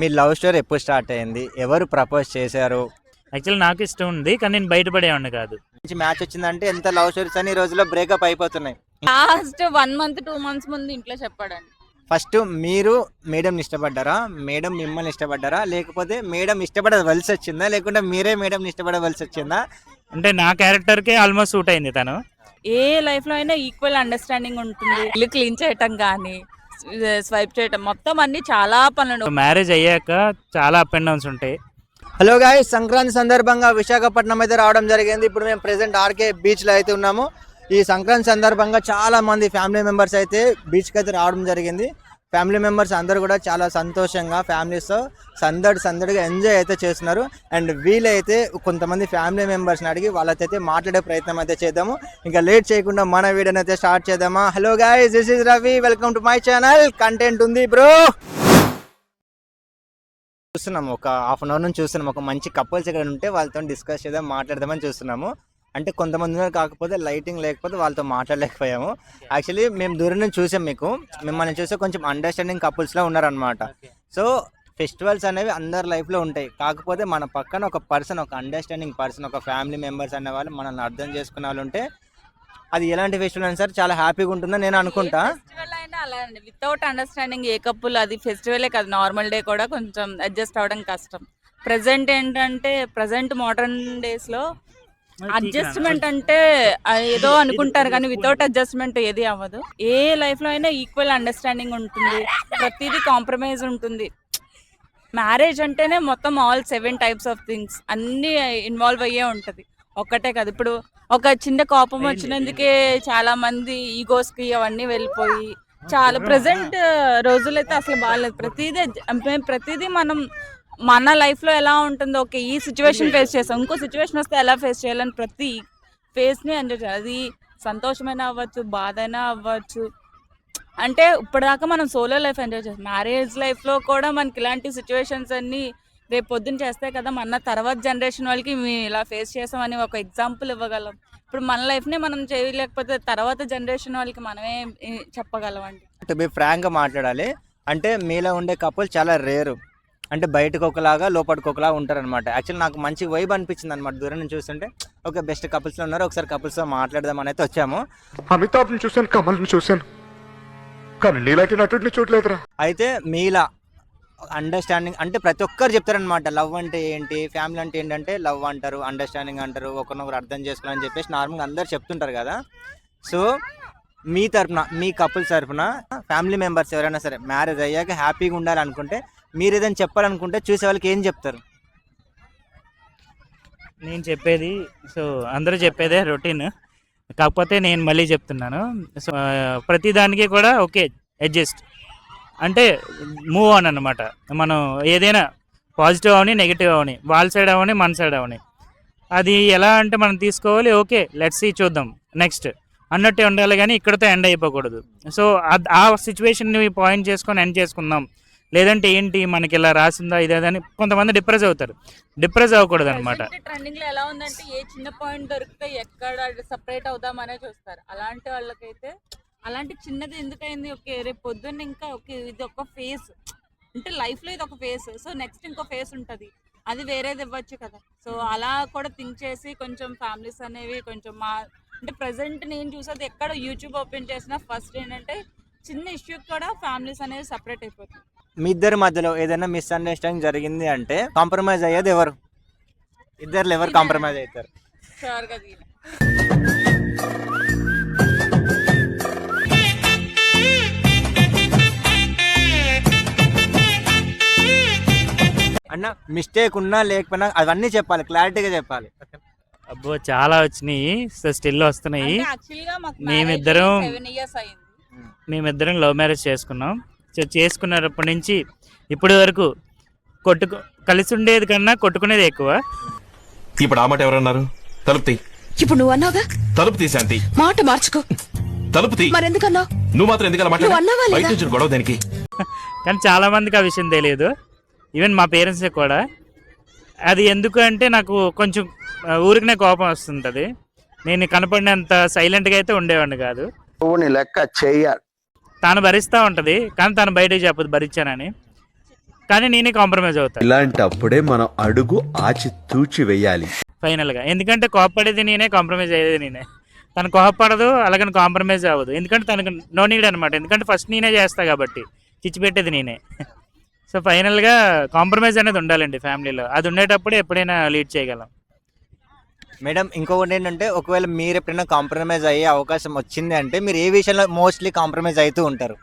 మీ love story ఎప్పుడు start అయింది? ఎవరు ప్రపోజ్ చేశారు? యాక్చువల్లీ నాకు ఇష్టం ఉంది కానీ నేను బయటపడేవాడిని కాదు. మంచి మ్యాచ్ వచ్చిందంటే ఎంత లవ్ స్టోరీస్ అని ఈ రోజుల్లో బ్రేకప్ అయిపోతున్నాయి. Last one month two months ముందు ఇంట్లో చెప్పాడండి. ఫస్ట్ మీరు మేడం ఇష్టపడ్డారా? మేడం మిమ్మల్ని ఇష్టపడ్డారా? లేకపోతే మేడం ఇష్టపడవలసి వచ్చిందా? లేకుంటే మీరే మేడం ఇష్టపడవలసి వచ్చిందా? అంటే నా క్యారెక్టర్కే ఆల్మోస్ట్ సూట్ అయింది తను. ఏ లైఫ్లో అయినా ఈక్వల్ అండర్స్టాండింగ్ ఉంటుంది. ఇల్లు క్లీన్ చేయటం కానీ స్వైప్ చేయటం. మొత్తం అన్ని చాలా పనులు. మ్యారేజ్ అయ్యాక చాలా అప్ అండ్ డౌన్స్ ఉంటాయి. హలో గాయ్ సంక్రాంతి సందర్భంగా విశాఖపట్నం అయితే రావడం జరిగింది. ఇప్పుడు మేము ప్రెసెంట్ ఆర్కే బీచ్లో అయితే ఉన్నాము. ఈ సంక్రాంతి సందర్భంగా చాలా మంది ఫ్యామిలీ మెంబర్స్ అయితే బీచ్కి అయితే రావడం జరిగింది. ఫ్యామిలీ మెంబర్స్ అందరూ కూడా చాలా సంతోషంగా ఫ్యామిలీస్తో సందడి సందడిగా ఎంజాయ్ అయితే చేస్తున్నారు. అండ్ వీలైతే కొంతమంది ఫ్యామిలీ మెంబర్స్ని అడిగి వాళ్ళతో అయితే మాట్లాడే ప్రయత్నం అయితే చేద్దాము. ఇంకా లేట్ చేయకుండా మన వీడియోని అయితే స్టార్ట్ చేద్దామా? Hello guys this is Ravi welcome to my channel content ఉంది బ్రో చూస్తున్నాము ఒక హాఫ్ అన్ అవర్ నుంచి చూస్తున్నాము. ఒక మంచి కపుల్స్ ఇక్కడ ఉంటే వాళ్ళతో డిస్కస్ చేద్దాం మాట్లాడదామని చూస్తున్నాము. అంటే కొంతమంది ఉన్నారు కాకపోతే లైటింగ్ లేకపోతే వాళ్ళతో మాట్లాడలేకపోయాము. యాక్చువల్లీ మేము దూరం నుంచి చూసాం మీకు. మిమ్మల్ని చూస్తే కొంచెం అండర్స్టాండింగ్ కపుల్స్లో ఉన్నారనమాట సో ఫెస్టివల్స్ అనేవి అందరి లైఫ్లో ఉంటాయి. కాకపోతే మన పక్కన ఒక పర్సన్ ఒక అండర్స్టాండింగ్ పర్సన్ ఒక ఫ్యామిలీ మెంబర్స్ అనే వాళ్ళు మనల్ని అర్థం చేసుకునే వాళ్ళు ఉంటే అది ఎలాంటి ఫెస్టివల్ అయినా సరే చాలా హ్యాపీగా ఉంటుందని నేను అనుకుంటా. ఫెస్టివల్ అయినా అలా అండి. వితౌట్ అండర్స్టాండింగ్ ఏ కప్పుల్ అది ఫెస్టివలే కాదు. నార్మల్ డే కూడా కొంచెం అడ్జస్ట్ అవ్వడం కష్టం. ప్రజెంట్ ఏంటంటే ప్రజెంట్ మోడర్న్ డేస్లో అడ్జస్ట్మెంట్ అంటే ఏదో అనుకుంటారు కానీ వితౌట్ అడ్జస్ట్మెంట్ ఏది అవ్వదు. ఏ లైఫ్లో అయినా ఈక్వల్ అండర్స్టాండింగ్ ఉంటుంది. ప్రతిదీ కాంప్రమైజ్ ఉంటుంది. మ్యారేజ్ అంటేనే మొత్తం all seven types of things అన్ని ఇన్వాల్వ్ అయ్యే ఉంటది. ఒక్కటే కాదు. ఇప్పుడు ఒక చిన్న కోపం వచ్చినందుకే చాలా మంది ఈగోస్కి అవన్నీ వెళ్ళిపోయి చాలా ప్రజెంట్ రోజులైతే అసలు బాగాలేదు. ప్రతిదీ ప్రతిదీ మనం మన లైఫ్లో ఎలా ఉంటుందో ఓకే ఈ సిచ్యువేషన్ ఫేస్ చేస్తాం. ఇంకో సిచ్యువేషన్ వస్తే ఎలా ఫేస్ చేయాలని ప్రతి ఫేస్ని ఎంజాయ్ చేయాలి. అది సంతోషమైనా అవ్వచ్చు బాధ అయినా అవ్వచ్చు. అంటే ఇప్పటిదాకా మనం సోలో లైఫ్ ఎంజాయ్ చేస్తాం. మ్యారేజ్ లైఫ్లో కూడా మనకి ఇలాంటి సిచ్యువేషన్స్ అన్నీ రేపు పొద్దున్న చేస్తే కదా మన తర్వాత జనరేషన్ వాళ్ళకి మేము ఇలా ఫేస్ చేసామని ఒక ఎగ్జాంపుల్ ఇవ్వగలం. ఇప్పుడు మన లైఫ్నే మనం చేయలేకపోతే తర్వాత జనరేషన్ వాళ్ళకి మనమే చెప్పగలం అండి. టు బి ఫ్రాంక్గా మాట్లాడాలి. అంటే మీలో ఉండే కపుల్ చాలా రేరు అంటే బయటకు ఒకలాగా లోపలికి ఒకలాగా ఉంటారనమాట యాక్చువల్లీ నాకు మంచి వైబ్ అనిపించింది అనమాట దూరం నుంచి చూస్తుంటే ఓకే బెస్ట్ కపుల్స్లో ఉన్నారు ఒకసారి కపుల్స్తో మాట్లాడదాం అని అయితే వచ్చాము. అమితాబ్ని చూశాను కమల్ని చూశాను. కానీ నీలాంటి నటుడిని చూడలేదురా. అయితే మీలా అండర్స్టాండింగ్ అంటే ప్రతి ఒక్కరు చెప్తారనమాట లవ్ అంటే ఏంటి? ఫ్యామిలీ అంటే ఏంటంటే లవ్ అంటారు అండర్స్టాండింగ్ అంటారు ఒకరినొకరు అర్థం చేసుకోవాలని చెప్పేసి నార్మల్గా అందరు చెప్తుంటారు కదా. సో మీ తరపున మీ కపుల్స్ తరపున ఫ్యామిలీ మెంబర్స్ ఎవరైనా సరే మ్యారేజ్ అయ్యాక హ్యాపీగా ఉండాలనుకుంటే మీరు ఏదైనా చెప్పాలనుకుంటే చూసే వాళ్ళకి ఏం చెప్తారు? నేను చెప్పేది సో అందరూ చెప్పేదే రొటీన్. కాకపోతే నేను మళ్ళీ చెప్తున్నాను. సో ప్రతిదానికి కూడా ఓకే అడ్జస్ట్. అంటే మూవ్ ఆన్ అన్నమాట. మనం ఏదైనా పాజిటివ్ అవని నెగిటివ్ అవని వాళ్ళ సైడ్ అవని మన సైడ్ అవని. అది ఎలా అంటే మనం తీసుకోవాలి ఓకే లెట్స్ సీ చూద్దాం నెక్స్ట్ అన్నట్టే ఉండాలి కానీ ఇక్కడతో ఎండ్ అయిపోకూడదు. సో ఆ సిచ్యువేషన్ని పాయింట్ చేసుకొని ఎండ్ చేసుకుందాం. లేదంటే ఏంటి మనకి ఇలా రాసిందా ఇదేదని కొంతమంది డిప్రెస్ అవుతారు. డిప్రెస్ అవ్వకూడదు అనమాట ట్రెండింగ్లో ఎలా ఉందంటే ఏ చిన్న పాయింట్ దొరికితే ఎక్కడ సపరేట్ అవుదామనే చూస్తారు. అలాంటి వాళ్ళకైతే అలాంటి చిన్నది ఎందుకైంది? ఓకే రేపు పొద్దున్న ఇంకా ఓకే ఇది ఒక ఫేస్. అంటే లైఫ్లో ఇది ఒక ఫేస్. సో నెక్స్ట్ ఇంకో ఫేస్ ఉంటది. అది వేరేది ఇవ్వచ్చు కదా. సో అలా కూడా థింక్ చేసి కొంచెం ఫ్యామిలీస్ అనేవి కొంచెం మా అంటే ప్రజెంట్ నేను చూసేది ఎక్కడ యూట్యూబ్ ఓపెన్ చేసినా ఫస్ట్ ఏంటంటే చిన్న ఇష్యూ కూడా ఫ్యామిలీస్ అనేవి సపరేట్ అయిపోతుంది మీ ఇద్దరి మధ్యలో ఏదైనా మిస్అండర్స్టాండింగ్ జరిగింది అంటే కాంప్రమైజ్ అయ్యేది ఎవరు? ఇద్దరు ఎవరు కాంప్రమైజ్ అవుతారు? అన్న మిస్టేక్ ఉన్నా లేకపోయినా అవన్నీ చెప్పాలి క్లారిటీగా చెప్పాలి. అబ్బో చాలా వచ్చినాయి. సో స్టిల్ వస్తున్నాయి. మేమిద్దరం- మేమిద్దరం లవ్ మ్యారేజ్ చేసుకున్నాం. చేసుకున్నప్పటి నుంచి ఇప్పటి వరకు కొట్టుకు కలిసి ఉండేది కన్నా కొట్టుకునేది ఎక్కువ. ఇప్పుడు ఆ మాట ఎవరన్నారు? తలుపు తీ ఇప్పుడు నువ్వు అన్నావుగా? తలుపు తీ శాంతి. మాట మార్చుకో. తలుపు తీ మరెందుకన్నావు? నువ్వు మాత్రం ఎందుకలా నువ్వు అన్నావా మాట్లాడు లేదా? బయట నుంచి గొడవ దానికి? కానీ చాలా మందికి ఆ విషయం తెలియదు. ఈవెన్ మా పేరెంట్స్ కూడా. అది ఎందుకు అంటే నాకు కొంచెం ఆ, ఊరికనే కోపం వస్తుంటుంది. నేను కనపడినంత సైలెంట్గా అయితే ఉండేవాడిని కాదు. నువ్వు నీ లెక్క చెయ్యాలి. తాను భరిస్తూ ఉంటుంది కానీ తను బయటకు చెప్పదు భరించానని. కానీ నేనే కాంప్రమైజ్ అవుతాను ఇలాంటప్పుడే మనం అడుగు ఆచి తూచి వేయాలి. ఫైనల్గా. ఎందుకంటే కోపపడేది నేనే కాంప్రమైజ్ అయ్యేది నేనే. తను కోపపడదు అలాగని కాంప్రమైజ్ అవ్వదు. ఎందుకంటే తనకు నో నీడ్ అనమాట ఎందుకంటే ఫస్ట్ నేనే చేస్తా కాబట్టి చిచ్చి పెట్టేది నేనే. సో ఫైనల్గా కాంప్రమైజ్ అనేది ఉండాలండి ఫ్యామిలీలో. అది ఉండేటప్పుడు ఎప్పుడైనా లీడ్ చేయగలం. మేడం ఇంకొకటి ఏంటంటే ఒకవేళ మీరు ఎప్పుడైనా కాంప్రమైజ్ అయ్యే అవకాశం వచ్చింది అంటే మీరు ఏ విషయంలో మోస్ట్లీ కాంప్రమైజ్ అవుతూ ఉంటారు?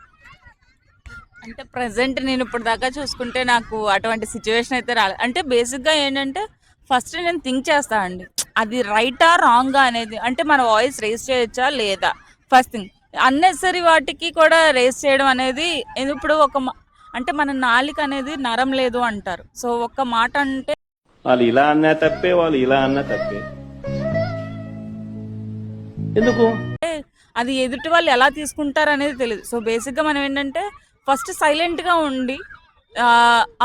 అంటే ప్రజెంట్ నేను ఇప్పుడు దాకా చూసుకుంటే నాకు అటువంటి సిచ్యువేషన్ అయితే రాలేదు అంటే బేసిక్గా ఏంటంటే ఫస్ట్ నేను థింక్ చేస్తా అండి. అది రైటా రాంగా అనేది అంటే మన వాయిస్ రేస్ చేయొచ్చా లేదా? ఫస్ట్ థింగ్ అన్నెసరీ వాటికి కూడా రేస్ చేయడం అనేది ఇప్పుడు ఒక మ- అంటే మన నాలిక అనేది నరం లేదు అంటారు. సో ఒక్క మాట అంటే వాళ్ళు ఇలా అన్నా తప్పే వాళ్ళు ఇలా అన్నా తప్పే. ఎందుకు? అది ఎదుటి వాళ్ళు ఎలా తీసుకుంటారు అనేది తెలియదు సో బేసిక్గా మనం ఏంటంటే ఫస్ట్ సైలెంట్గా ఉండి ఆ,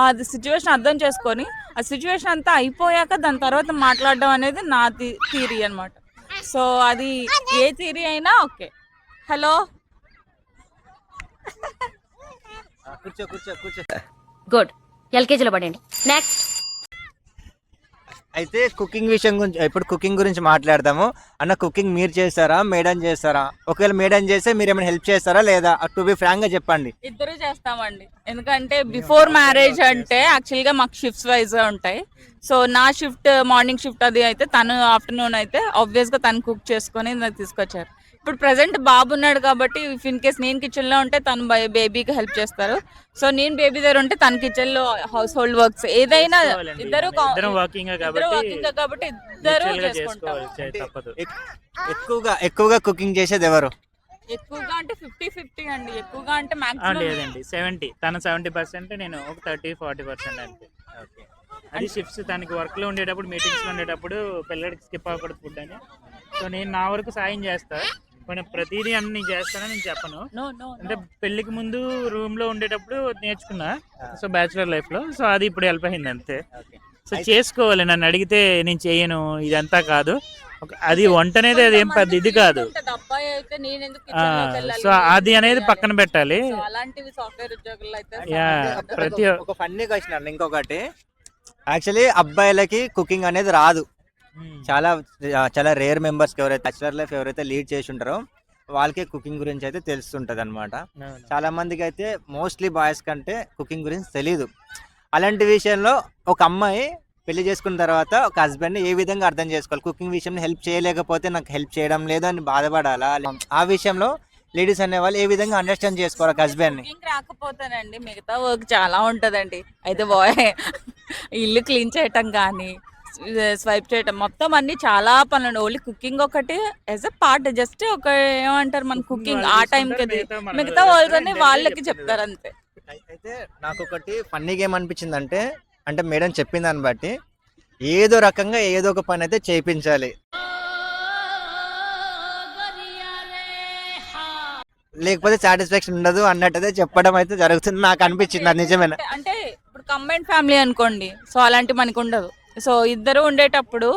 అది సిచ్యువేషన్ అర్థం చేసుకొని ఆ సిచ్యువేషన్ అంతా అయిపోయాక దాని తర్వాత మాట్లాడడం అనేది నా థీరీ అన్నమాట. సో అది ఏ థీరీ అయినా ఓకే. హలో? కూర్చో కూర్చో కూర్చో. గుడ్. ఎల్కేజీలో పడండి నెక్స్ట్ అయితే కుకింగ్ విషయం గురించి ఇప్పుడు కుకింగ్ గురించి మాట్లాడదాము. అన్న కుకింగ్ మీరు చేస్తారా? మేడం చేస్తారా? ఒకవేళ మేడం చేస్తే మీరు ఏమైనా హెల్ప్ చేస్తారా లేదా? టు బి ఫ్రాంక్గా చెప్పండి. ఇద్దరు చేస్తామండి. ఎందుకంటే బిఫోర్ మ్యారేజ్ అంటే యాక్చువల్గా మాకు షిఫ్ట్స్ వైజ్గా ఉంటాయి. సో నా షిఫ్ట్ మార్నింగ్ షిఫ్ట్ అది అయితే తను ఆఫ్టర్నూన్ అయితే ఆబ్వియస్గా తను కుక్ చేసుకొని తీసుకొచ్చారు. ఇప్పుడు ప్రజెంట్ బాబు ఉన్నాడు కాబట్టి ఇఫ్ ఇన్ కేస్ నేను కిచెన్లో ఉంటే తను బేబీకి హెల్ప్ చేస్తారు. సో నేను బేబీ దగ్గర ఉంటే తన కిచెన్లో హౌస్ హోల్డ్ వర్క్స్ ఏదైనా. ఇద్దరు ఇద్దరం వర్కింగ్ ఇద్దరు కాబట్టి ఇద్దరు ఎక్కువగా ఎక్కువగా కుకింగ్ చేసేది ఎవరు? ఎక్కువగా అంటే ఫిఫ్టీ ఫిఫ్టీ అండి. ఎక్కువగా అంటే మాక్సిమం లేదండి. సెవెంటీ తన సెవెంటీ పర్సెంట్ నేను ఒక థర్టీ ఫార్టీ పర్సెంట్ అంతే. అది షిఫ్ట్స్ తనకి వర్క్లో ఉండేటప్పుడు మీటింగ్స్లో ఉండేటప్పుడు పిల్లడికి స్కిప్ అవ్వకూడదు ఫుడ్ అని. సో నేను నా వరకు సాయం చేస్తా. కొన్ని ప్రతిదీ అన్ని నేను చేస్తానని నేను చెప్పను. నో నో అంటే పెళ్ళికి ముందు రూమ్లో ఉండేటప్పుడు నేర్చుకున్నా. సో బ్యాచులర్ లైఫ్లో. సో అది ఇప్పుడు హెల్ప్ అయింది అంతే. సో చేసుకోవాలి. నన్ను అడిగితే నేను చేయను. ఇదంతా కాదు. అది వంట అనేది అది ఏం పెద్ద ఇది కాదు. అబ్బాయి అయితే నేను ఎందుకు ఆ, kitchen లోకి వెళ్ళాలి? సో అది అనేది పక్కన పెట్టాలి. ప్రతి ఒక- ఒక ఫన్నీ క్వశ్చన్ అండి. ఇంకొకటి. యాక్చువల్లీ అబ్బాయిలకి కుకింగ్ అనేది రాదు. చాలా చాలా రేర్ మెంబర్స్కి ఎవరైతే బ్యాచులర్ లైఫ్ ఎవరైతే లీడ్ చేసి ఉంటారో వాళ్ళకే కుకింగ్ గురించి అయితే తెలుస్తుంటది అనమాట. చాలా మందికి అయితే మోస్ట్లీ బాయ్స్ కంటే కుకింగ్ గురించి తెలియదు అలాంటి విషయంలో ఒక అమ్మాయి పెళ్ళి చేసుకున్న తర్వాత ఒక హస్బెండ్ ఏ విధంగా అర్థం చేసుకోవాలి? కుకింగ్ విషయంలో హెల్ప్ చేయలేకపోతే నాకు హెల్ప్ చేయడం లేదు అని బాధపడాలా? ఆ విషయంలో లేడీస్ అనేవాళ్ళు ఏ విధంగా అండర్స్టాండ్ చేసుకోవాలి ఒక హస్బెండ్ని కుకింగ్ రాకపోతేనండి మిగతా వర్క్ చాలా ఉంటదండి. అయితే బాయ్ ఇల్లు క్లీన్ చేయటం కానీ స్వైప్ చేయటం. మొత్తం అన్ని చాలా పనులు. ఓన్లీ కుకింగ్ ఒకటి. As a part. జస్ట్ ఒక ఏమంటారు మన కుకింగ్ ఆ టైంకి మిగతా వాళ్ళని వాళ్ళకి చెప్తారు అంతే. అయితే నాకు ఒకటి ఫన్నీగా ఏమనిపించింది అంటే అంటే మేడం చెప్పిన దాన్ని బట్టి ఏదో రకంగా ఏదో ఒక పని అయితే చేయించాలి. లేకపోతే సాటిస్ఫాక్షన్ ఉండదు అన్నట్టయితే చెప్పడం అయితే జరుగుతుంది. నాకు అనిపించింది అది నిజమేనా? అంటే- అంటే ఇప్పుడు కంబైన్ ఫ్యామిలీ అనుకోండి. సో అలాంటి మనకు ఉండదు. సో ఇద్దరు ఉండేటప్పుడు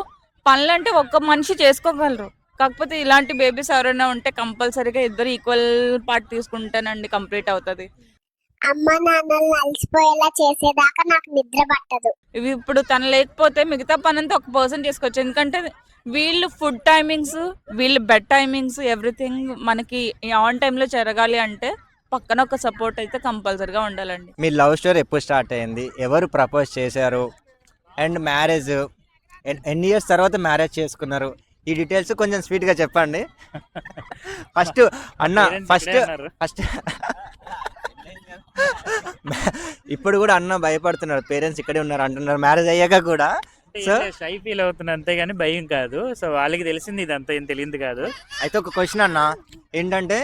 పనులు అంటే ఒక్క మనిషి చేసుకోగలరు. కాకపోతే ఇలాంటి బేబీస్ ఎవరైనా ఉంటే కంపల్సరీగా ఇద్దరు ఈక్వల్ పార్ట్ తీసుకుంటేనండి కంప్లీట్ అవుతుంది. అమ్మ అలసిపోయేలా చేసేదాకా నాకు నిద్ర పట్టదు. ఇవి ఇప్పుడు తను లేకపోతే మిగతా పని అంతా ఒక పర్సన్ చేసుకోవచ్చు. ఎందుకంటే వీళ్ళు ఫుడ్ టైమింగ్స్ వీళ్ళు బెడ్ టైమింగ్స్ ఎవ్రీథింగ్ మనకి ఆన్ టైంలో జరగాలి అంటే పక్కన ఒక సపోర్ట్ అయితే కంపల్సరీగా ఉండాలండి. మీ లవ్ స్టోరీ ఎప్పుడు స్టార్ట్ అయింది ఎవరు ప్రపోజ్ చేశారు? And marriage. ఎన్ని ఇయర్స్ తర్వాత మ్యారేజ్ చేసుకున్నారు? ఈ డీటెయిల్స్ కొంచెం స్వీట్గా చెప్పండి. ఫస్ట్ అన్న ఫస్ట్. ఫస్ట్ ఇప్పుడు కూడా అన్న భయపడుతున్నారు. పేరెంట్స్ ఇక్కడే ఉన్నారు అంటున్నారు. మ్యారేజ్ అయ్యాక కూడా. సో షై ఫీల్ అవుతున్నా అంతేగాని భయం కాదు. సో వాళ్ళకి తెలిసింది ఇదంతా ఏం తెలియదు కాదు. అయితే ఒక క్వశ్చన్ అన్న. ఏంటంటే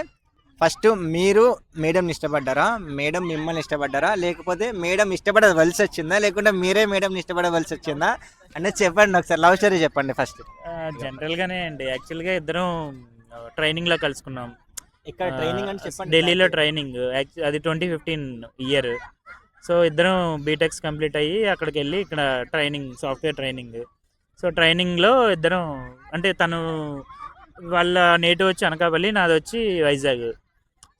ఫస్ట్ మీరు మేడం ఇష్టపడ్డారా? మేడం మిమ్మల్ని ఇష్టపడ్డారా? లేకపోతే మేడం ఇష్టపడవలసి వచ్చిందా? లేకుంటే మీరే మేడం ఇష్టపడవలసి వచ్చిందా? అనేది చెప్పండి ఒకసారి లవ్ స్టోరీ చెప్పండి ఫస్ట్. జనరల్ గానే అండి. యాక్చువల్గా ఇద్దరం ట్రైనింగ్లో కలుసుకున్నాం. ఇక్కడ ట్రైనింగ్ అని చెప్పండి ఢిల్లీలో ట్రైనింగ్. అది ట్వంటీ ఫిఫ్టీన్ ఇయర్. సో ఇద్దరం బీటెక్స్ కంప్లీట్ అయ్యి అక్కడికి వెళ్ళి ఇక్కడ ట్రైనింగ్ సాఫ్ట్వేర్ ట్రైనింగ్. సో ట్రైనింగ్లో ఇద్దరం అంటే తను వాళ్ళ నేటివ్ వచ్చి అనకాపల్లి నాది వచ్చి వైజాగ్.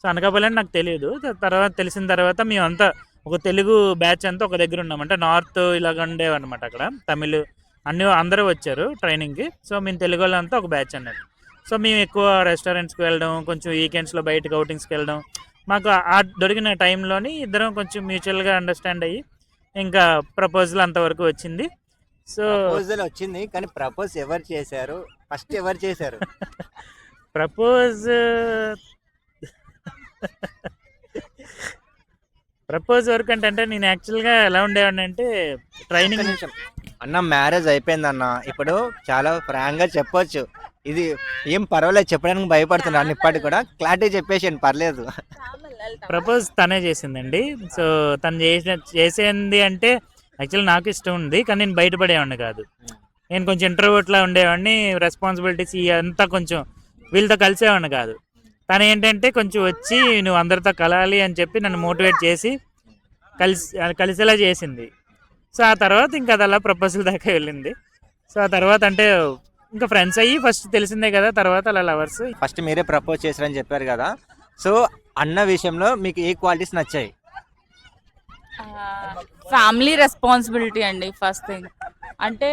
సో అనకాపల్లి అని నాకు తెలియదు. తర్వాత తెలిసిన తర్వాత మేమంతా ఒక తెలుగు బ్యాచ్ అంతా ఒక దగ్గర ఉన్నాం అంటే నార్త్ ఇలాగ ఉండేవన్నమాట అక్కడ. తమిళ్ అన్ని అందరూ వచ్చారు ట్రైనింగ్కి. సో మేము తెలుగు వాళ్ళంతా ఒక బ్యాచ్ అన్నట్టు సో మేము ఎక్కువ రెస్టారెంట్స్కి వెళ్ళడం కొంచెం వీకెండ్స్లో బయటకు అవుటింగ్స్కి వెళ్ళడం. మాకు ఆ దొరికిన టైంలోని ఇద్దరం కొంచెం మ్యూచువల్గా అండర్స్టాండ్ అయ్యి ఇంకా ప్రపోజల్ అంతవరకు వచ్చింది. సో ప్రపోజల్ వచ్చింది కానీ ప్రపోజ్ ఎవరు చేశారు? ఫస్ట్ ఎవరు చేశారు? ప్రపోజ్ ప్రపోజ్ వరకు అంటే అంటే నేను యాక్చువల్గా ఎలా ఉండేవాడిని అంటే ట్రైనింగ్. అన్న మ్యారేజ్ అయిపోయింది అన్న. ఇప్పుడు చాలా ఫ్రాంక్గా చెప్పొచ్చు. ఇది ఏం పర్వాలేదు చెప్పడానికి భయపడుతున్నాను ఇప్పటికి కూడా క్లారిటీ చెప్పేసాను పర్లేదు. ప్రపోజ్ తనే చేసిందండి. సో తను చేసిన చేసింది అంటే యాక్చువల్ నాకు ఇష్టం ఉంది కానీ నేను బయటపడేవాడిని కాదు. నేను కొంచెం ఇంటర్వ్యూట్లా ఉండేవాడిని రెస్పాన్సిబిలిటీస్ అంతా కొంచెం వీళ్ళతో కలిసేవాడిని కాదు. తను ఏంటంటే కొంచెం వచ్చి నువ్వు అందరితో కలాలి అని చెప్పి నన్ను మోటివేట్ చేసి కలిసి కలిసేలా చేసింది. సో ఆ తర్వాత ఇంకా అది అలా ప్రపోజల్ దాకా వెళ్ళింది. సో ఆ తర్వాత అంటే ఇంకా ఫ్రెండ్స్ అయ్యి ఫస్ట్ తెలిసిందే కదా తర్వాత అలా లవర్స్. ఫస్ట్ మీరే ప్రపోజ్ చేశారని చెప్పారు కదా. సో అన్న విషయంలో మీకు ఏ క్వాలిటీస్ నచ్చాయి? ఫ్యామిలీ రెస్పాన్సిబిలిటీ అండి ఫస్ట్ థింగ్. అంటే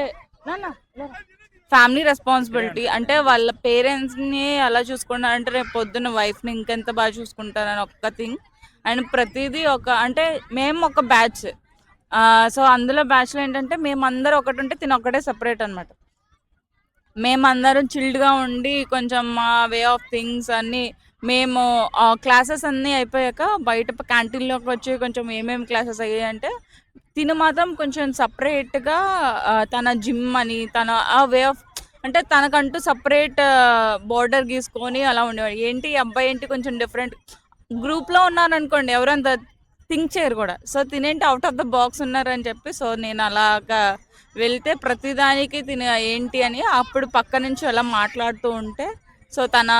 ఫ్యామిలీ రెస్పాన్సిబిలిటీ అంటే వాళ్ళ పేరెంట్స్ని అలా చూసుకుంటారు అంటే రేపు పొద్దున్న వైఫ్ని ఇంకెంత బాగా చూసుకుంటారని ఒక్క థింగ్ అండ్ ప్రతిదీ ఒక అంటే మేము ఒక బ్యాచ్ సో అందులో బ్యాచ్లో ఏంటంటే మేమందరం ఒకటి ఉంటే తిన ఒకటే సపరేట్ అనమాట మేమందరం చిల్డ్గా ఉండి కొంచెం మా వే ఆఫ్ థింగ్స్ అన్నీ మేము క్లాసెస్ అన్నీ అయిపోయాక బయట క్యాంటీన్లోకి వచ్చి కొంచెం ఏమేమి క్లాసెస్ అయ్యాయి అంటే తిను మాత్రం కొంచెం సపరేట్గా తన జిమ్ అని తన ఆ వే ఆఫ్ అంటే తనకంటూ సపరేట్ బార్డర్ గీసుకొని అలా ఉండేవాడు. ఏంటి అబ్బాయి ఏంటి కొంచెం డిఫరెంట్ గ్రూప్లో ఉన్నారనుకోండి ఎవరంత థింక్ చేయరు కూడా. సో తినేంటి అవుట్ ఆఫ్ ద బాక్స్ ఉన్నారని చెప్పి సో నేను అలాగా వెళ్తే ప్రతిదానికి తిన ఏంటి అని అప్పుడు పక్క నుంచి అలా మాట్లాడుతూ ఉంటే సో తన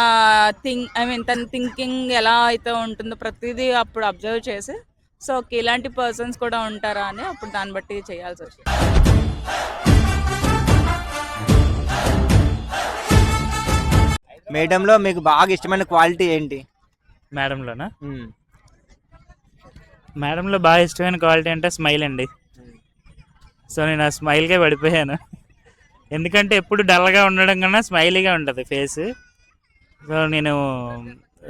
థింక్ ఐ మీన్ తన థింకింగ్ ఎలా అయితే ఉంటుందో ప్రతిదీ అప్పుడు అబ్జర్వ్ చేసి సో ఓకే ఇలాంటి పర్సన్స్ కూడా ఉంటారా అని అప్పుడు దాన్ని బట్టి చేయాల్సి వచ్చింది. మేడంలో మీకు బాగా ఇష్టమైన క్వాలిటీ ఏంటి? మేడంలోనా? మ్మ్. మేడంలో బాగా ఇష్టమైన క్వాలిటీ అంటే స్మైల్ అండి. సో నేను ఆ స్మైల్కే పడిపోయాను. ఎందుకంటే ఎప్పుడు డల్గా ఉండడం కన్నా స్మైలీగా ఉంటుంది ఫేస్ సో నేను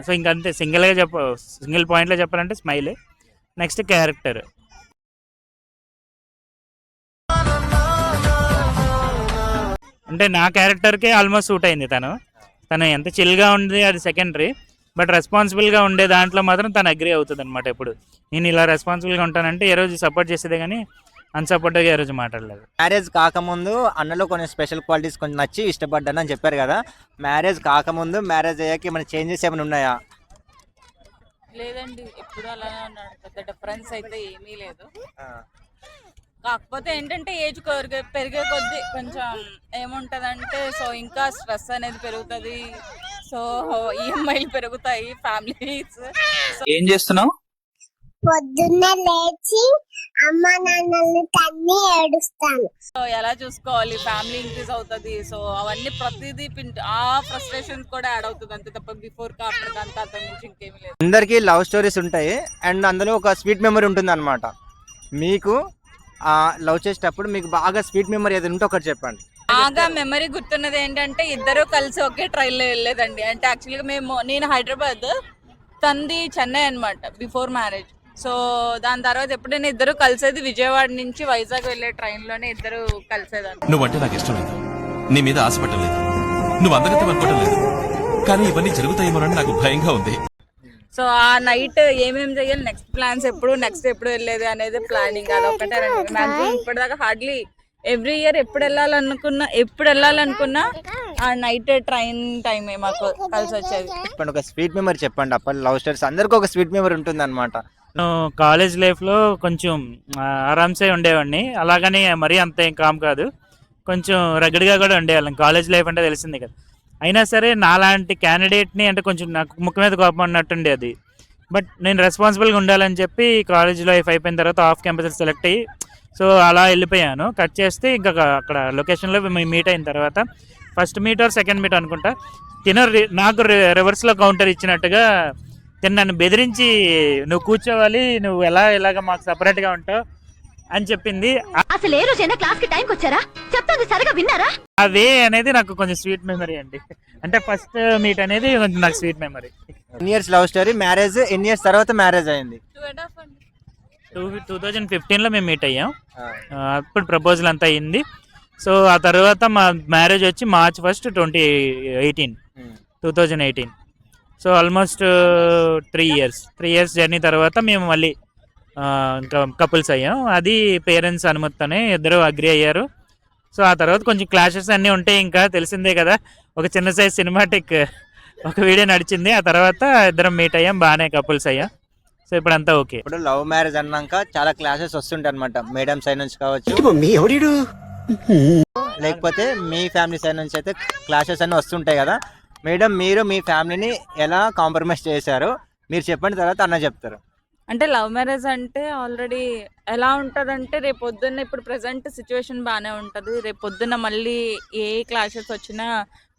సో ఇంకంతే సింగిల్గా చెప్ప సింగిల్ పాయింట్లో చెప్పాలంటే స్మైల్ నెక్స్ట్ క్యారెక్టర్. అంటే నా క్యారెక్టర్కే ఆల్మోస్ట్ సూట్ అయింది తను. తను ఎంత చిల్గా ఉంది అది సెకండరీ బట్ రెస్పాన్సిబుల్గా ఉండే దాంట్లో మాత్రం తను అగ్రి అవుతుంది అనమాట ఎప్పుడు. నేను ఇలా రెస్పాన్సిబుల్గా ఉంటానంటే ఏ రోజు సపోర్ట్ చేసేదే కానీ అన్సపోర్టివ్గా ఏ రోజు మాట్లాడలేదు. మ్యారేజ్ కాకముందు అన్నలో కొన్ని స్పెషల్ క్వాలిటీస్ కొంచెం నచ్చి ఇష్టపడ్డాను అని చెప్పారు కదా. మ్యారేజ్ కాకముందు మ్యారేజ్ అయ్యాక ఏమైనా చేంజెస్ ఏమైనా ఉన్నాయా? లేదండి ఎప్పుడు అలానే ఉన్నాడు. పెద్ద డిఫరెన్స్ అయితే ఏమీ లేదు. కాకపోతే ఏంటంటే ఏజ్ పెరిగే పెరిగే కొద్దీ కొంచెం ఏముంటదంటే సో ఇంకా స్ట్రెస్ అనేది పెరుగుతుంది. సో ఈఎంఐలు పెరుగుతాయి ఫ్యామిలీస్. ఏం చేస్తున్నావు? పొద్దున్నే లేచి అమ్మ నాన్నల్ని తన్ని ఏడుస్తాను. సో ఎలా చూసుకోవాలి? ఫ్యామిలీ ఇంక్రీజ్ అవుతుంది. సో అవన్నీ ప్రతిదీ పిన్- ఆ ఫ్రస్ట్రేషన్స్ కూడా యాడ్ అవుతుంది అంతే తప్ప బిఫోర్ ఆఫ్టర్ అంత మించి ఇంకేమీ లేదు. అందరికీ లవ్ స్టోరీస్ ఉంటాయి. అండ్ అందులో ఒక స్వీట్ మెమరీ ఉంటుంది అనమాట మీకు లవ్ చేసేటప్పుడు మీకు బాగా స్వీట్ మెమరీ ఏదైనా ఉంటే ఒకటి చెప్పండి. బాగా మెమరీ గుర్తున్నది ఏంటంటే ఇద్దరు కలిసి ఒకే ట్రైన్లో వెళ్ళేదండి. అంటే యాక్చువల్గా మేము నేను హైదరాబాద్ తంది చెన్నై అన్నమాట బిఫోర్ మ్యారేజ్. సో దాని తర్వాత ఎప్పుడైనా ఇద్దరు కలిసేది విజయవాడ నుంచి వైజాగ్ వెళ్ళే ట్రైన్లోనే ఇద్దరు కలిసేదాన్ని. నువ్వంటే నాకు ఇష్టం లేదు నీ మీద ఆశపడటం లేదు. నువ్వు అందగతం అనుకోవటం లేదు. కానీ ఇవన్నీ జరుగుతాయేమోనని నాకు భయంగా ఉంది. సో ఆ నైట్ ఏమేమి చేయాలి నెక్స్ట్ ప్లాన్స్ ఎప్పుడు నెక్స్ట్ ఎప్పుడు వెళ్ళేది అనేది ప్లానింగ్. అదొకటే మ్యాక్సిమం ఇప్పటిదాకా హార్డ్లీ ఎవ్రీ ఇయర్ ఎప్పుడు వెళ్ళాలనుకున్నా ఎప్పుడు వెళ్ళాలనుకున్నా ఆ నైట్ ట్రైన్ టైమే మాకు కలిసి వచ్చేది. చెప్పండి ఒక స్వీట్ మెమరీ చెప్పండి. అప్పటి లవ్ స్టోరీస్ అందరికీ ఒక స్వీట్ మెమరీ ఉంటుంది అనమాట కాలేజ్ లైఫ్లో కొంచెం ఆరామ్సే ఉండేవాడిని. అలాగని మరీ అంత ఏం కామ్ కాదు. కొంచెం రగడిగా కూడా ఉండేవాళ్ళం. కాలేజ్ లైఫ్ అంటే తెలిసింది కదా. అయినా సరే నాలాంటి క్యాండిడేట్ని అంటే కొంచెం నాకు ముఖం మీద కోపం అన్నట్టుండేది బట్ నేను రెస్పాన్సిబుల్గా ఉండాలని చెప్పి కాలేజ్ లైఫ్ అయిపోయిన తర్వాత ఆఫ్ క్యాంపస్ సెలెక్ట్ అయ్యి సో అలా వెళ్ళిపోయాను. కట్ చేస్తే ఇంకా అక్కడ లొకేషన్లో మేము మీట్ అయిన తర్వాత first meet or second meet అనుకుంటా తిన రి- నాకు రి- రివర్స్లో కౌంటర్ ఇచ్చినట్టుగా తను నన్ను బెదిరించి నువ్వు కూర్చోవాలి నువ్వు ఎలా ఇలాగ మాకు సపరేట్గా ఉంటావు అని చెప్పింది. అసలు ఏ రోజైనా క్లాస్కి టైంకి వచ్చారా? చెప్తాను సరిగా విన్నారా? ఆ వే అనేది నాకు కొంచెం స్వీట్ మెమరీ అండి. అంటే ఫస్ట్ మీట్ అనేది కొంచెం నాకు స్వీట్ మెమరీ ఎన్ ఇయర్స్ లవ్ స్టోరీ మ్యారేజ్ ఎన్ని ఇయర్స్ తర్వాత మ్యారేజ్ అయింది. టూ టూ థౌజండ్ ఫిఫ్టీన్లో మేము మీట్ అయ్యాం. అప్పుడు ప్రపోజల్ అంతా అయింది. సో ఆ తర్వాత మా మ్యారేజ్ వచ్చి March first twenty eighteen two thousand eighteen so almost three years three years journey తర్వాత మేము మళ్ళీ ఇంకా కపుల్స్ అయ్యాం. అది పేరెంట్స్ అనుమతితోనే ఇద్దరు అగ్రి అయ్యారు. సో ఆ తర్వాత కొంచెం క్లాషెస్ అన్నీ ఉంటాయి ఇంకా తెలిసిందే కదా. ఒక చిన్న సైజ్ సినిమాటిక్ ఒక వీడియో నడిచింది. ఆ తర్వాత ఇద్దరం మీట్ అయ్యాం బాగానే కపుల్స్ అయ్యాం. సో ఇప్పుడు అంతా ఓకే ఇప్పుడు లవ్ మ్యారేజ్ అన్నాక చాలా క్లాసెస్ వస్తుంటాయి అనమాట మేడం సైడ్ నుంచి కావచ్చు. లేకపోతే మీ ఫ్యామిలీ సైడ్ నుంచి అయితే క్లాసెస్ అన్ని వస్తుంటాయి కదా. మేడం మీరు మీ ఫ్యామిలీని ఎలా కాంప్రమైజ్ చేశారు? మీరు చెప్పిన తర్వాత అన్న చెప్తారు. అంటే లవ్ మ్యారేజ్ అంటే ఆల్రెడీ ఎలా ఉంటుందంటే రేపు పొద్దున్న ఇప్పుడు ప్రజెంట్ సిచ్యువేషన్ బాగానే ఉంటుంది. రేపు పొద్దున్న మళ్ళీ ఏ క్లాషెస్ వచ్చినా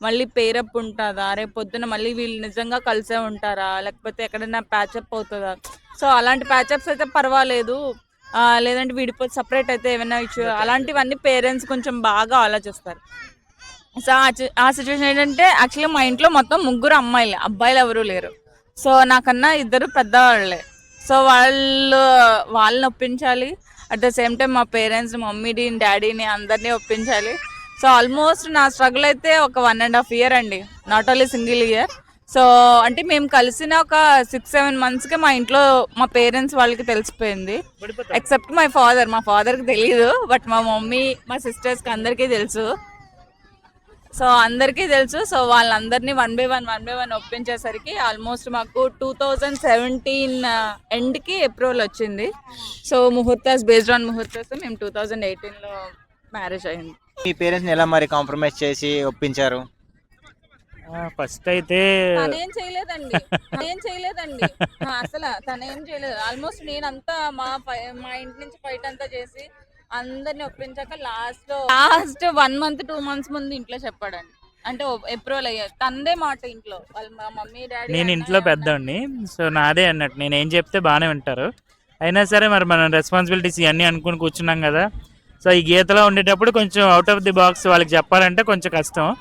మళ్ళీ పేరప్ ఉంటుందా? రేపు పొద్దున్న మళ్ళీ వీళ్ళు నిజంగా కలిసే ఉంటారా? లేకపోతే ఎక్కడైనా ప్యాచప్ అవుతుందా? సో అలాంటి ప్యాచప్స్ అయితే పర్వాలేదు. లేదంటే విడిపోతే సపరేట్ అయితే ఏమైనా ఇష్యూ అలాంటివన్నీ పేరెంట్స్ కొంచెం బాగా ఆలోచిస్తారు. సో ఆ సిచ్యువేషన్ ఏంటంటే యాక్చువల్లీ మా ఇంట్లో మొత్తం ముగ్గురు అమ్మాయిలే అబ్బాయిలు ఎవరూ లేరు. సో నాకన్నా ఇద్దరు పెద్దవాళ్ళే. సో వాళ్ళు వాళ్ళని ఒప్పించాలి. అట్ ద సేమ్ టైం మా పేరెంట్స్ మమ్మీని డాడీని అందరినీ ఒప్పించాలి. సో ఆల్మోస్ట్ నా స్ట్రగుల్ అయితే ఒక వన్ అండ్ హాఫ్ ఇయర్ అండి. Not only single year so అంటే మేము కలిసిన ఒక సిక్స్ సెవెన్ మంత్స్కి మా ఇంట్లో మా పేరెంట్స్ వాళ్ళకి తెలిసిపోయింది. ఎక్సెప్ట్ మై ఫాదర్ మా ఫాదర్కి తెలియదు బట్ మా మమ్మీ మా సిస్టర్స్కి అందరికీ తెలుసు. సో అందరికీ తెలుసు. సో వాళ్ళందరినీ one by one one by one ఒప్పించేసరికి almost మాకు టూ థౌజండ్ సెవెంటీన్ ఎండ్కి ఏప్రిల్ వచ్చింది. So muhurtas based on muhurtas మేము టూ థౌజండ్ ఎయిటీన్లో మ్యారేజ్ అయింది మీ పేరెంట్స్ని ఎలా మరి కాంప్రమైజ్ చేసి ఒప్పించారు? ఫస్ట్ అయితే తనేం చేయలేదండి. తనేం చేయలేదండి. అసలు తనేం చేయలేదు. ఆల్మోస్ట్ నేనంతా మా మా ఇంటి నుంచి ఫైట్ అంతా చేసి అందరిని ఒప్పించాక లాస్ట్లో last one month two months ముందు ఇంట్లో చెప్పాడండి. అంటే ఏప్రిల్ అయ్యారు తందే మాట ఇంట్లో. వాళ్ళ మా మమ్మీ డాడీ నేను ఇంట్లో పెద్దోడిని. సో నాదే అన్నట్టు. నేను ఏం చెప్తే బాగానే వింటారు. అయినా సరే మరి మనం రెస్పాన్సిబిలిటీస్ ఇవన్నీ అనుకుని కూర్చున్నాం కదా. సో ఈ గీతలో ఉండేటప్పుడు కొంచెం అవుట్ ఆఫ్ ది బాక్స్ వాళ్ళకి చెప్పాలంటే కొంచెం కష్టం.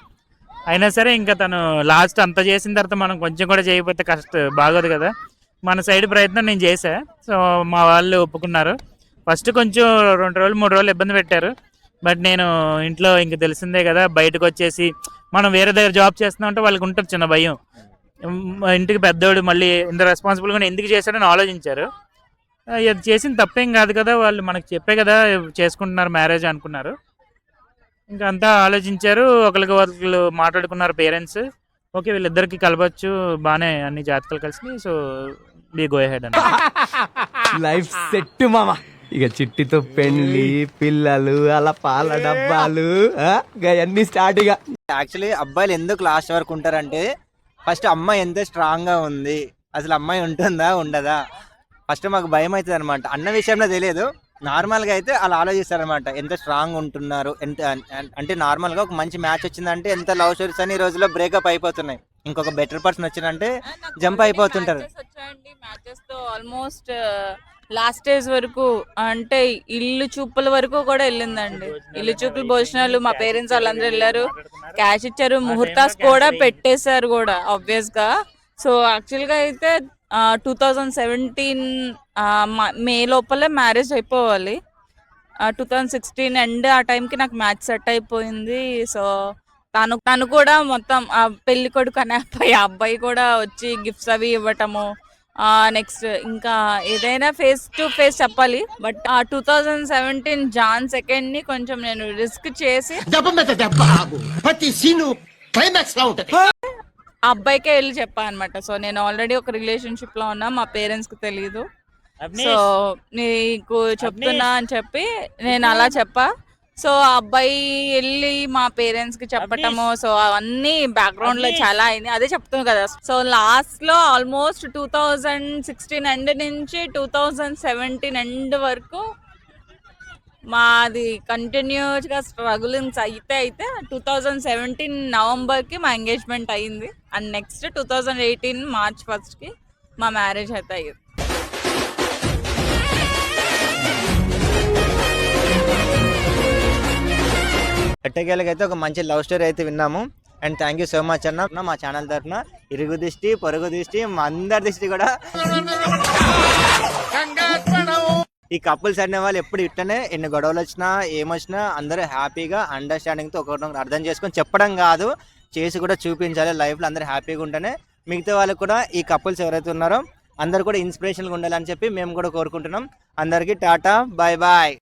అయినా సరే ఇంకా తను లాస్ట్ అంత చేసిన తర్వాత మనం కొంచెం కూడా చేయకపోతే కష్ట బాగోదు కదా. మన సైడ్ ప్రయత్నం నేను చేశా. సో మా వాళ్ళు ఒప్పుకున్నారు. ఫస్ట్ కొంచెం రెండు రోజులు మూడు రోజులు ఇబ్బంది పెట్టారు. బట్ నేను ఇంట్లో ఇంక తెలిసిందే కదా బయటకు వచ్చేసి మనం వేరే దగ్గర జాబ్ చేస్తున్నాం అంటే వాళ్ళకి ఉంటుంది చిన్న భయం. ఇంటికి పెద్దోడు మళ్ళీ ఇంత రెస్పాన్సిబుల్గా ఎందుకు చేశాడని ఆలోచించారు. అది చేసిన తప్పేం కాదు కదా వాళ్ళు మనకు చెప్పే కదా చేసుకుంటున్నారు మ్యారేజ్ అనుకున్నారు. ఇంకా అంతా ఆలోచించారు ఒకరికి ఒకరు మాట్లాడుకున్నారు పేరెంట్స్ ఓకే వీళ్ళిద్దరికి కలవచ్చు బాగానే అన్ని జాతకాలు కలిసి సో బీ గో హెడ్ అని లైఫ్ సెట్ మామా. ఇక చిట్టితో పెళ్ళి పిల్లలు అలా పాల డబ్బాలు అన్ని స్టార్ట్ ఇక. యాక్చువల్లీ అబ్బాయిలు ఎందుకు లాస్ట్ వరకు ఉంటారంటే ఫస్ట్ అమ్మాయి ఎంత స్ట్రాంగ్గా ఉంది అసలు అమ్మాయి ఉంటుందా ఉండదా? ఫస్ట్ మాకు భయం అవుతుంది అనమాట అన్న విషయంలో తెలియదు. నార్మల్గా అయితే అలా ఆలోచిస్తారనమాట ఎంత స్ట్రాంగ్ ఉంటున్నారు ఎంత అంటే నార్మల్గా ఒక మంచి మ్యాచ్ వచ్చిందంటే ఎంత లవ్ స్టోరీస్ అని ఈ రోజుల్లో బ్రేకప్ అయిపోతున్నాయి. ఇంకొక బెటర్ పర్సన్ వచ్చిందంటే జంప్ అయిపోతుంటారు. వచ్చాయండి మ్యాచెస్తో ఆల్మోస్ట్ లాస్ట్ స్టేజ్ వరకు అంటే ఇల్లు చూపుల వరకు కూడా వెళ్ళిందండి. ఇల్లు చూపుల భోజనాలు మా పేరెంట్స్ వాళ్ళందరూ వెళ్ళారు. క్యాష్ ఇచ్చారు. ముహూర్తాస్ కూడా పెట్టేశారు కూడా ఆబ్వియస్గా. సో యాక్చువల్గా అయితే టూ థౌజండ్ సెవెంటీన్ మే లోపలే మ్యారేజ్ అయిపోవాలి. టూ థౌజండ్ సిక్స్టీన్ ఎండ్ ఆ టైంకి నాకు మ్యాచ్ సెట్ అయిపోయింది. సో తను తను కూడా మొత్తం ఆ పెళ్ళి కొడుకు అనే అబ్బాయి ఆ అబ్బాయి కూడా వచ్చి గిఫ్ట్స్ అవి ఇవ్వటము నెక్స్ట్ ఇంకా ఏదైనా ఫేస్ టు ఫేస్ చెప్పాలి బట్ ఆ టూ థౌజండ్ సెవెంటీన్ జాన్ సెకండ్ని కొంచెం నేను రిస్క్ చేసి ఆ అబ్బాయికే వెళ్ళి చెప్పాను అనమాట సో నేను ఆల్రెడీ ఒక రిలేషన్షిప్లో ఉన్నా మా పేరెంట్స్కి తెలియదు సో నీకు చెప్తున్నా అని చెప్పి నేను అలా చెప్పా. సో ఆ అబ్బాయి వెళ్ళి మా పేరెంట్స్కి చెప్పటము సో అవన్నీ బ్యాక్గ్రౌండ్లో చాలా అయింది అదే చెప్తాను కదా. సో లాస్ట్లో almost two thousand sixteen end నుంచి టూ థౌజండ్ సెవెంటీన్ ఎండ్ వరకు మాది కంటిన్యూస్గా స్ట్రగులింగ్స్ అయితే అయితే టూ థౌజండ్ సెవెంటీన్ నవంబర్కి మా ఎంగేజ్మెంట్ అయింది. And next two thousand eighteen March ఫస్ట్కి మా మ్యారేజ్ అయితే అయ్యింది. ఎట్టకేళ్ళకి అయితే ఒక మంచి లవ్ స్టోరీ అయితే విన్నాము. And thank you so much అన్న. మా ఛానల్ తరఫున ఇరుగు దిష్టి పొరుగు దిష్టి మా అందరి దిష్టి కూడా ఈ కపుల్స్ అనే వాళ్ళు ఎప్పుడు ఇట్టనే ఎన్ని గొడవలు వచ్చినా ఏమొచ్చినా అందరూ హ్యాపీగా అండర్స్టాండింగ్తో ఒకరినొకరు అర్థం చేసుకొని చెప్పడం కాదు. చేసి కూడా చూపించాలి లైఫ్లో అందరూ హ్యాపీగా ఉంటేనే. మిగతా వాళ్ళకు కూడా ఈ కపుల్స్ ఎవరైతే ఉన్నారో అందరు కూడా ఇన్స్పిరేషన్గా ఉండాలని చెప్పి మేము కూడా కోరుకుంటున్నాం. అందరికీ టాటా బాయ్ బాయ్